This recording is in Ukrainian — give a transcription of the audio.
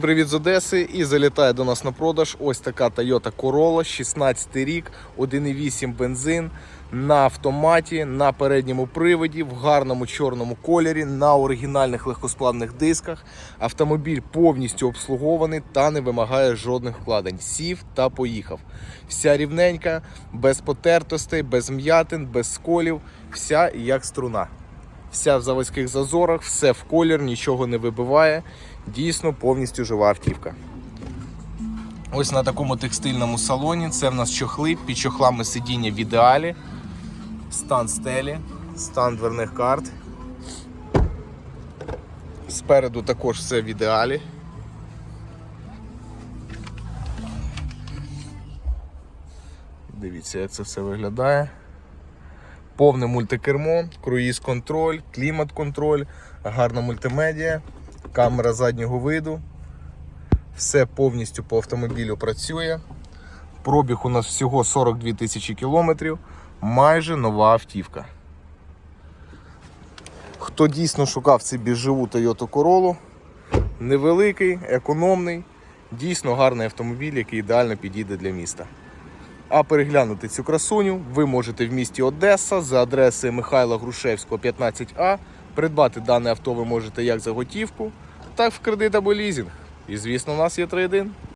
Привіт з Одеси і залітає до нас на продаж ось така Toyota Corolla, 16 рік, 1,8 бензин на автоматі, на передньому приводі, в гарному чорному кольорі, на оригінальних легкосплавних дисках. Автомобіль повністю обслугований та не вимагає жодних вкладень. Сів та поїхав. Вся рівненька, без потертостей, без м'ятин, без сколів, вся як струна. Вся в заводських зазорах, все в колір, нічого не вибиває. Дійсно повністю жива автівка. Ось на такому текстильному салоні. Це в нас чохли, під чохлами сидіння в ідеалі. Стан стелі, стан дверних карт. Спереду також все в ідеалі. Дивіться, як це все виглядає. Повне мультикермо, круїз-контроль, клімат-контроль, гарна мультимедіа, камера заднього виду. Все повністю по автомобілю працює. Пробіг у нас всього 42 тисячі кілометрів. Майже нова автівка. Хто дійсно шукав цю біжеву Toyota Corolla, невеликий, економний, дійсно гарний автомобіль, який ідеально підійде для міста. А переглянути цю красуню ви можете в місті Одеса за адресою Михайла Грушевського, 15А. Придбати дане авто ви можете як за готівку, так в кредит або лізинг. І звісно, у нас є трейдин.